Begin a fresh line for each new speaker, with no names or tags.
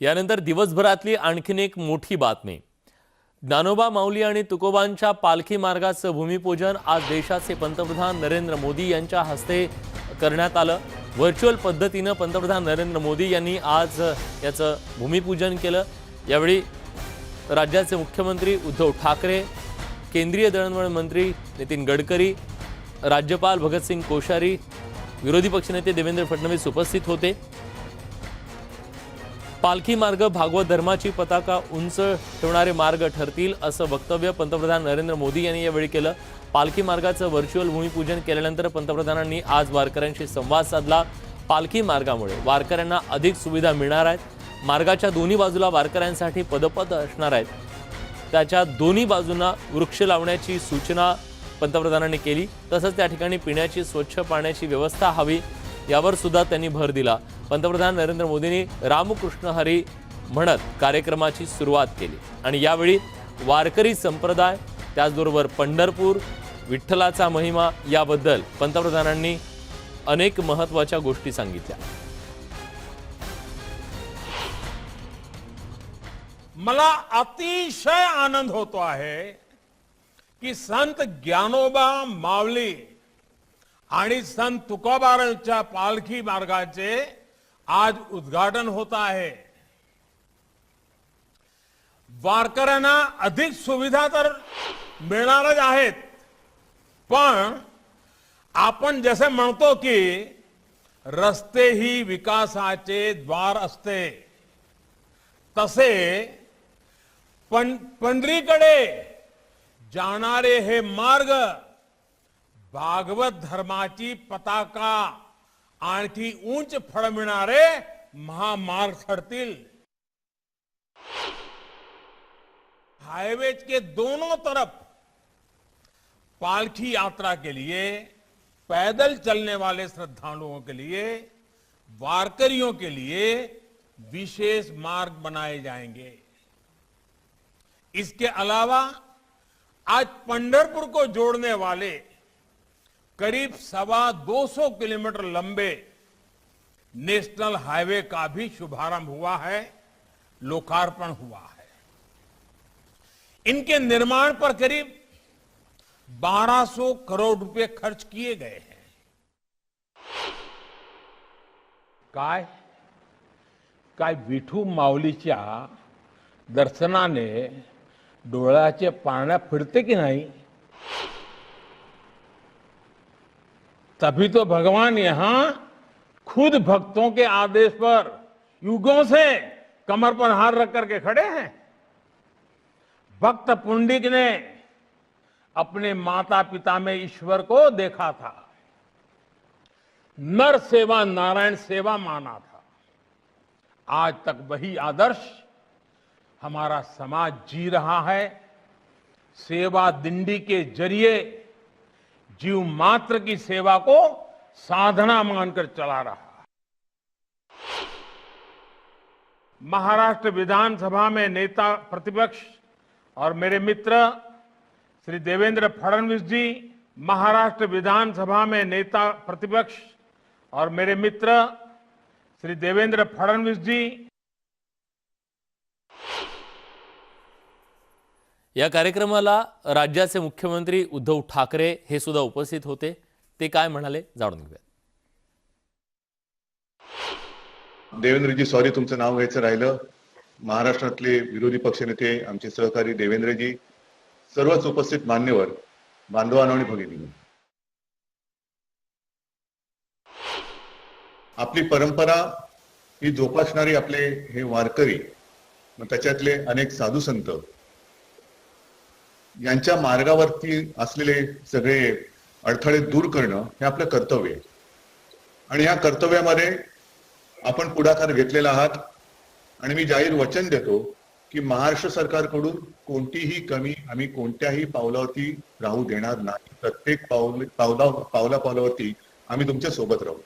यानंतर दिवसभरातली आणखीन एक मोठी बातमी. ज्ञानोबा माऊली आणि तुकोबांच्या पालखी मार्गाचं भूमिपूजन आज देशाचे पंतप्रधान नरेंद्र मोदी यांच्या हस्ते करण्यात आलं. व्हर्च्युअल पद्धतीनं पंतप्रधान नरेंद्र मोदी यांनी आज याचं भूमिपूजन केलं. यावेळी राज्याचे मुख्यमंत्री उद्धव ठाकरे केंद्रीय दळणवळण मंत्री नितीन गडकरी राज्यपाल भगतसिंग कोश्यारी विरोधी पक्षनेते देवेंद्र फडणवीस उपस्थित होते. पालखी मार्ग भागवत धर्माची पताका उंच ठेवणारे मार्ग ठरतील असं वक्तव्य पंतप्रधान नरेंद्र मोदी यांनी यावेळी केलं. पालखी मार्गाचं व्हर्च्युअल भूमिपूजन केल्यानंतर पंतप्रधानांनी आज वारकऱ्यांशी संवाद साधला. पालखी मार्गामुळे वारकऱ्यांना अधिक सुविधा मिळणार आहेत. मार्गाच्या दोन्ही बाजूला वारकऱ्यांसाठी पदपद असणार आहेत. त्याच्या दोन्ही बाजूंना वृक्ष लावण्याची सूचना पंतप्रधानांनी केली. तसंच त्या ठिकाणी पिण्याची स्वच्छ पाण्याची व्यवस्था हवी. यावर सुद्धा त्यांनी भर दिला. पंतप्रधान नरेंद्र मोदींनी रामकृष्ण हरी म्हणत कार्यक्रमाची सुरुवात केली. आणि यावेळी वारकरी संप्रदाय त्याचबरोबर पंढरपूर विठ्ठलाचा महिमा याबद्दल पंतप्रधानांनी अनेक महत्त्वाच्या गोष्टी सांगितल्या.
मला अतिशय आनंद होतो आहे की संत ज्ञानोबा मावली आणि संत तुकोबारांच्या पालखी मार्गाचे आज उद्घाटन होत आहे वारकऱ्यांना अधिक सुविधा तर मिळणारच आहेत पण आपण जसे म्हणतो की रस्ते ही विकासाचे द्वार असते तसे पण पंढरीकडे जाणारे हे मार्ग भागवत धर्माची पताका आणखी उंच फडविणारे महामार्ग ठरतील हाईवे के दोनों तरफ़ पालखी यात्रा के लिए, पैदल चलने वाले श्रद्धालुओं के लिए, वारकरियों के लिए विशेष मार्ग बनाए जाएँगे। इसके अलावा आज पंडरपुर को जोड़ने वाले करीब सवा 200 किलोमीटर लंबे नेशनल हाईवे का भी शुभारंभ हुआ है, लोकार्पण हुआ है। इनके निर्माण पर करीब 1200 करोड़ रुपए खर्च किए गए हैं। काय काय विठू माऊलीच्या दर्शनाने डोळ्याचे पारण्या फिरते की नहीं? तभी तो भगवान यहाँ खुद भक्तों के आदेश पर युगों से कमर पर हार रख करके खड़े हैं। भक्त पुंडिक ने अपने माता पिता में ईश्वर को देखा था। नर सेवा, नारायण सेवा माना था। आज तक वही आदर्श हमारा समाज जी रहा है। सेवा दिंडी के ज़रिए जीव मात्र की सेवा को साधना मानकर चला रहा। महाराष्ट्र विधानसभा में नेता प्रतिपक्ष और मेरे मित्र श्री देवेंद्र फडणवीस जी, महाराष्ट्र विधानसभा में नेता प्रतिपक्ष और मेरे मित्र श्री देवेंद्र फडणवीस जी
या कार्यक्रमाला राज्याचे मुख्यमंत्री उद्धव ठाकरे हे सुद्धा उपस्थित होते. ते काय म्हणाले जाणून घेऊया
देवेंद्रजी सॉरी तुमचं नाव घ्यायचं राहिलं. महाराष्ट्रातले विरोधी पक्षनेते आमचे सहकारी देवेंद्रजी सर्वच उपस्थित मान्यवर बांधवांनो आणि भगिनी आपली परंपरा ही जोपासणारी आपले हे वारकरी मग त्याच्यातले अनेक साधू संत यांच्या मार्गावरती असलेले सगळे अडथळे दूर करणं हे आपलं कर्तव्य आहे. आणि या कर्तव्यामध्ये आपण पुढाकार घेतलेला आहात. आणि मी जाहीर वचन देतो की महाराष्ट्र सरकारकडून कोणतीही कमी आम्ही कोणत्याही पावलावरती राहू देणार नाही. प्रत्येक पाऊल पावला पावला पावलावरती आम्ही तुमच्यासोबत राहू.